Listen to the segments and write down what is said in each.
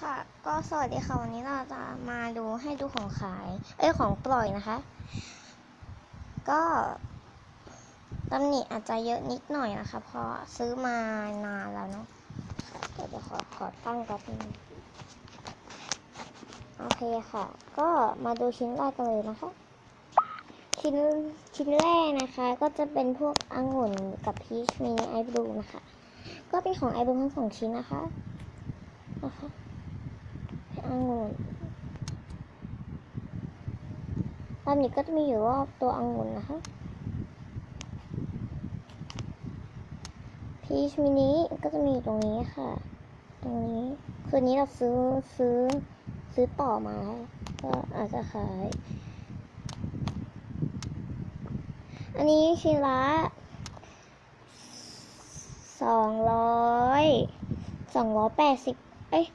ค่ะ ก็สวัสดีค่ะ วันนี้เราจะมาดูให้ดูของขาย เอ้ย ของปล่อยนะคะ ก็ตำหนิอาจจะเยอะนิดหน่อยนะคะ เพราะซื้อมานานแล้วเนาะเดี๋ยวจะขอขอตั้งแป๊บนึงโอเคค่ะ ก็มาดูชิ้นแรกกันเลยนะคะ ชิ้นชิ้นแรกนะคะ ก็จะเป็นพวกองุ่นกับพีชมินิไอบลูนะคะ ก็เป็นของไอบลูทั้งสองชิ้นนะคะ นะคะ องุ่นตามนี้ก็จะมีอยู่รอบตัวองุ่นนะคะพีชมินิก็จะมีอยู่ตรงนี้ค่ะ ตรงนี้ คืนนี้เราซื้อซื้อซื้อต่อมาก็อาจจะขาย อันนี้ชิ้นละสองร้อยสองร้อยแปดสิบเอ้ย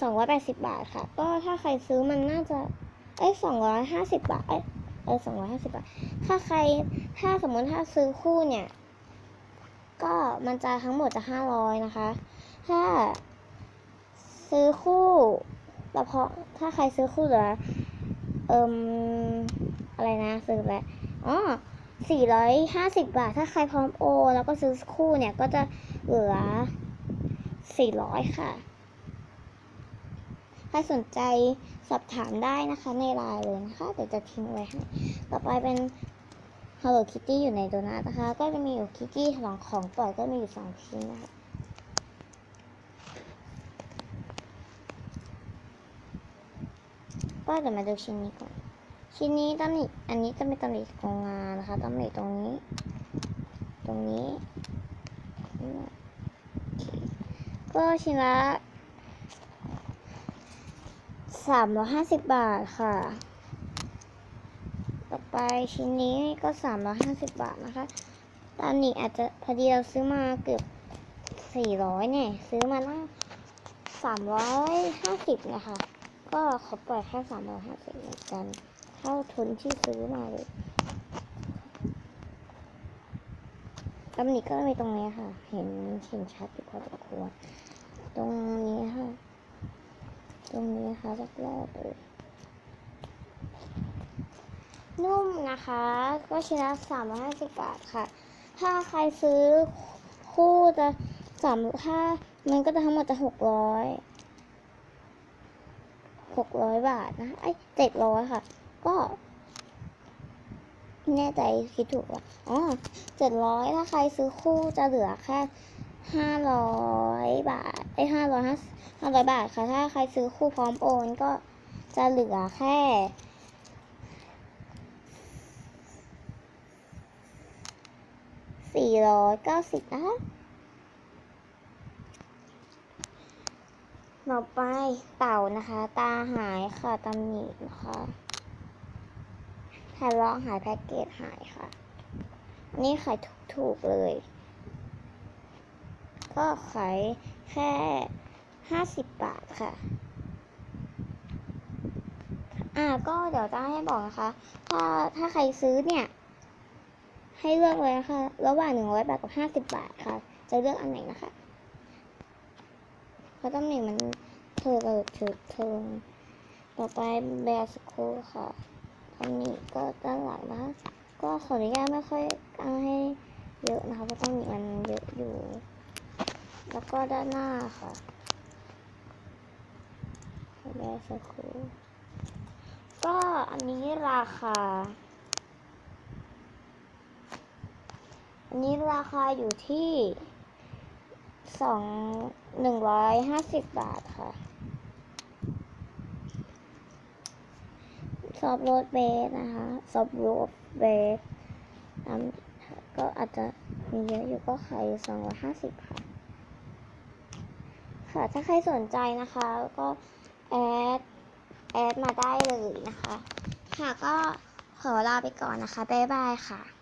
สองร้อยแปดสิบบาทค่ะ ก็ถ้าใครซื้อมันน่าจะ เอ้ยสองร้อยห้าสิบบาท เอ้ยเออสองร้อยห้าสิบบาท ถ้าใคร ถ้าสมมติถ้าซื้อคู่เนี่ย ก็มันจะทั้งหมดจะห้าร้อยนะคะ ถ้าซื้อคู่แล้วพอถ้าใครซื้อคู่เหลือเอิมอะไรนะซื้อแล้วอ๋อสี่ร้อยห้าสิบบาท ถ้าใครพร้อมโอ แล้วก็ซื้อคู่เนี่ยก็จะเหลือสี่ร้อยค่ะ ครสนใจสอบถามได้นะคะในไลน์เลยนะคะเดี๋ยวจะทิ้งไว้ให้ต่อไปเป็น Hello Kitty อยู่ในโดนัทนะคะ ก็จะมีอยู่คิกกี้ของของปล่อยก็มีอยู่สองชิ้นนะคะก็เดี๋ยวมาดูชิ้นนี้ก่อน ชิ้นนี้ตำหนิอันนี้จะเป็นตำหนิของงานนะคะตำหนิตรงนี้ ตรงนี้ ก็ชิ้นละ สามร้อยห้าสิบบาทค่ะ ต่อไปชิ้นนี้ก็สามร้อยห้าสิบบาทนะคะ ตอนนี้อาจจะพอดีเราซื้อมาเกือบสี่ร้อยเนี่ย ซื้อมาตั้งสามร้อยห้าสิบนะคะ ก็ขอปล่อยแค่สามร้อยห้าสิบเหมือนกัน เท่าทุนที่ซื้อมาเลยตำหนิก็มีตรงนี้ค่ะ เห็นเห็นชัดอยู่พอสมควรตรงนี้ค่ะ ตรงนี้นะคะแรกๆเลยนุ่มนะคะ ก็ชิ้นละสามร้อยห้าสิบบาทค่ะ ถ้าใครซื้อคู่จะสามถ้ามันก็จะทั้งหมดจะหกร้อยหกร้อยบาทนะไอ้เจ็ดร้อยค่ะ ก็แน่ใจคิดถูกว่าอ๋อเจ็ดร้อยถ้าใครซื้อคู่จะเหลือแค่ ห้าร้อยบาทไอ้ห้าร้อยห้าห้าร้อยบาทค่ะ ถ้าใครซื้อคู่พร้อมโอนก็จะเหลือแค่สี่ร้อยเก้าสิบนะคะต่อไปเต่านะคะ ตาหายค่ะตำหนินะคะแผ่นรองหายแพ็กเกจหายค่ะนนี้ขายถูกๆเลย ก็ขายแค่ห้าสิบบาทค่ะ อ่าก็เดี๋ยวจะให้บอกนะคะ ถ้าถ้าใครซื้อเนี่ย ให้เลือกเลยนะคะระหว่างหนึ่งร้อยบาทกับห้าสิบบาทค่ะ จะเลือกอันไหนนะคะเพราะตำแหน่งมันเธอเออเธอเธอต่อไปแบร์สคูค่ะตำหนิก็ด้านหลังนะคะก็ขออนุญาตไม่ค่อยเอาให้เยอะนะคะเพราะตำหนิมันเยอะอยู่ แล้วก็ด้านหน้าค่ะแบร์สคูก็อันนี้ราคา อันนี้ราคาอยู่ที่สองหนึ่งร้อยห้าสิบบาทค่ะซอฟโรดเบสนะคะซอฟโรดเบสก็อาจจะมีเยอะอยู่ก็ขายสองร้อยห้าสิบค่ะ ค่ะ ถ้าใครสนใจนะคะ ก็แอดแอดมาได้เลยนะคะ ค่ะก็ขอลาไปก่อนนะคะ บ๊ายบายค่ะ